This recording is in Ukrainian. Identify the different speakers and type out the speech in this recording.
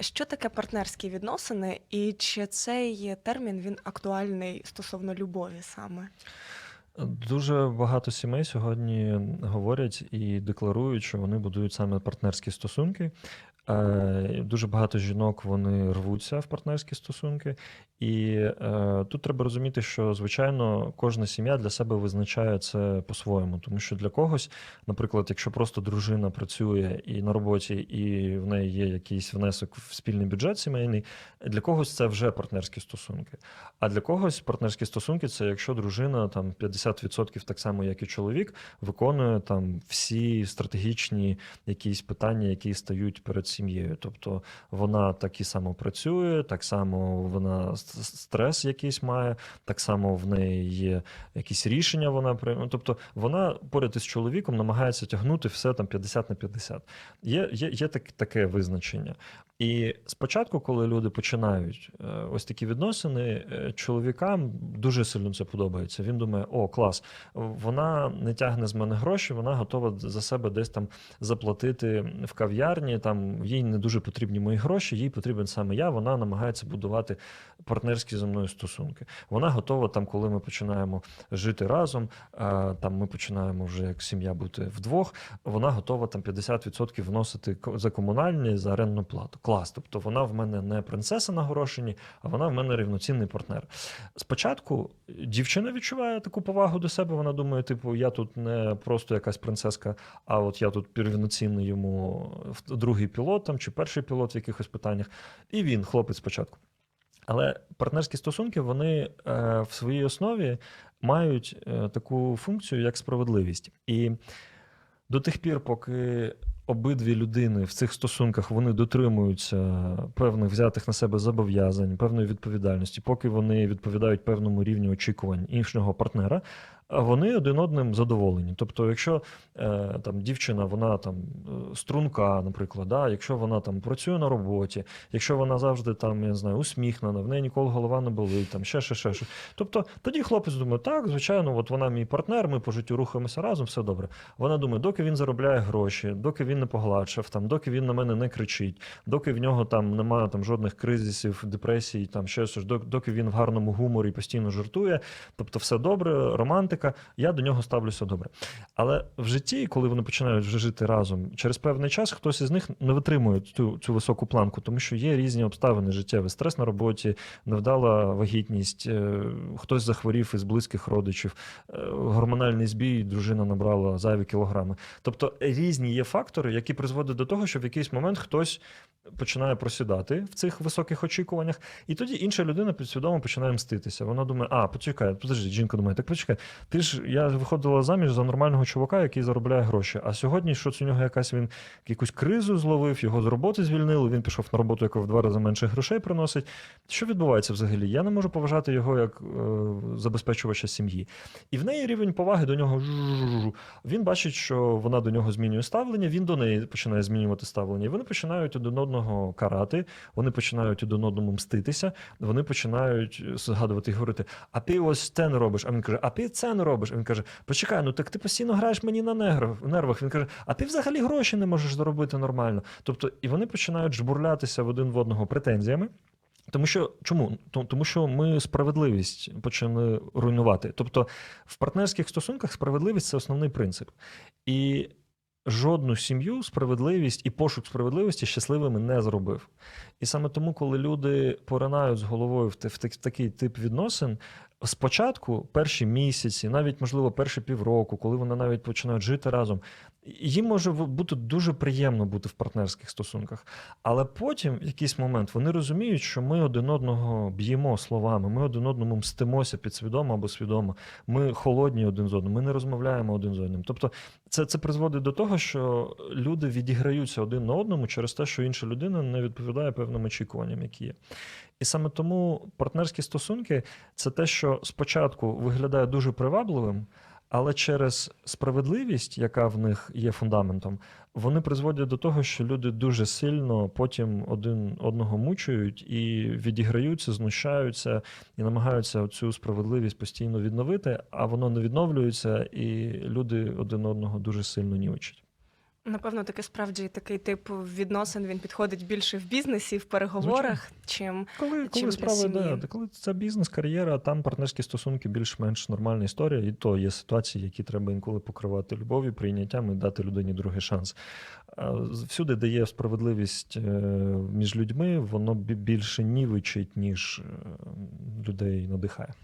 Speaker 1: Що таке партнерські відносини, і чи цей термін він актуальний стосовно любові саме?
Speaker 2: Дуже багато сімей сьогодні говорять і декларують, що вони будують саме партнерські стосунки. Е, Дуже багато жінок вони рвуться в партнерські стосунки, і е, тут треба розуміти, що звичайно кожна сім'я для себе визначає це по-своєму, тому що для когось, наприклад, якщо просто дружина працює і на роботі, і в неї є якийсь внесок в спільний бюджет сімейний, для когось це вже партнерські стосунки. А для когось партнерські стосунки це якщо дружина там 50% так само, як і чоловік, виконує там всі стратегічні якісь питання, які стають перед сім'єю. Тобто вона так і само працює, так само вона стрес якийсь має, так само в неї є якісь рішення. Вона приймає. Тобто вона поряд із чоловіком намагається тягнути все там 50 на 50. Є, є, є так, таке визначення. І спочатку, коли люди починають е, ось такі відносини, е, чоловікам дуже сильно це подобається. Він думає: о, клас, вона не тягне з мене гроші, вона готова за себе десь там заплатити в кав'ярні. Там їй не дуже потрібні мої гроші, їй потрібен саме я. Вона намагається будувати партнерські зі мною стосунки. Вона готова, там, коли ми починаємо жити разом, там ми починаємо вже як сім'я бути вдвох. Вона готова там 50% вносити за комунальні за орендну плату. Клас. Тобто вона в мене не принцеса на горошині, а вона в мене рівноцінний партнер. Спочатку дівчина відчуває таку повагу до себе. Вона думає, типу, я тут не просто якась принцеска, а от я тут рівноцінний йому другий пілот там чи перший пілот в якихось питаннях. І він, хлопець спочатку. Але партнерські стосунки вони е, в своїй основі мають е, таку функцію, як справедливість. І до тих пір, поки обидві людини в цих стосунках вони дотримуються певних взятих на себе зобов'язань, певної відповідальності, поки вони відповідають певному рівню очікувань іншого партнера, вони один одним задоволені. Тобто, якщо е, там дівчина, вона там струнка, наприклад, да, якщо вона там працює на роботі, якщо вона завжди там, я не знаю, усміхнена, в неї ніколи голова не болить, там ще, ще, ще, ще. Тобто тоді хлопець думає, так, звичайно, от вона мій партнер, ми по життю рухаємося разом, все добре. Вона думає, доки він заробляє гроші, доки він не погладшав, там, доки він на мене не кричить, доки в нього там немає там жодних кризисів, депресій, там щось, доки він в гарному гуморі постійно жартує, тобто все добре, романтика, я до нього ставлюся добре. Але в житті, коли вони починають вже жити разом, через певний час хтось із них не витримує цю, цю високу планку, тому що є різні обставини життєві, стрес на роботі, невдала вагітність, е, хтось захворів із близьких родичів, е, гормональний збій, дружина набрала зайві кілограми. Тобто різні є фактори, які призводять до того, що в якийсь момент хтось починає просідати в цих високих очікуваннях, і тоді інша людина підсвідомо починає мститися. Вона думає, а, почекай, подожди, жінка думає, так почекай, ти ж я виходила заміж за нормального чувака, який заробляє гроші. А сьогодні щось у нього якась він якусь кризу зловив, його з роботи звільнили, він пішов на роботу, яка в два рази менше грошей приносить. Що відбувається взагалі? Я не можу поважати його як е, забезпечувача сім'ї. І в неї рівень поваги до нього. Він бачить, що вона до нього змінює ставлення, він до неї починає змінювати ставлення. І вони починають один одного карати, вони починають один одному мститися, вони починають згадувати і говорити: а ти ось це не робиш. А він каже, а ти це не робиш. Він каже: Почекай, ну так ти постійно граєш мені на нервах. Він каже, а ти взагалі гроші не можеш заробити нормально. Тобто, і вони починають жбурлятися в один в одного претензіями. Тому що чому? Тому що ми справедливість почали руйнувати. Тобто в партнерських стосунках справедливість це основний принцип. І жодну сім'ю справедливість і пошук справедливості щасливими не зробив. І саме тому, коли люди поринають з головою в, в в такий тип відносин, спочатку, перші місяці, навіть можливо, перші півроку, коли вони навіть починають жити разом, їм може бути дуже приємно бути в партнерських стосунках. Але потім, в якийсь момент, вони розуміють, що ми один одного б'ємо словами, ми один одному мстимося підсвідомо або свідомо. Ми холодні один з одним, ми не розмовляємо один з одним. Тобто, це, це призводить до того, що люди відіграються один на одному через те, що інша людина не відповідає певним очікуванням, які є. І саме тому партнерські стосунки це те, що спочатку виглядає дуже привабливим, але через справедливість, яка в них є фундаментом, вони призводять до того, що люди дуже сильно потім один одного мучують і відіграються, знущаються і намагаються цю справедливість постійно відновити, а воно не відновлюється, і люди один одного дуже сильно нівчать.
Speaker 1: Напевно, таки справді такий тип відносин він підходить більше в бізнесі, в переговорах, чим
Speaker 2: Коли,
Speaker 1: Чим
Speaker 2: коли
Speaker 1: сім'ї?
Speaker 2: йде, коли це бізнес, кар'єра, там партнерські стосунки більш-менш нормальна історія, і то є ситуації, які треба інколи покривати любов'ю, прийняттям і дати людині другий шанс. Всюди, де є справедливість е, між людьми, воно бі- більше нівичить, ніж е, людей надихає.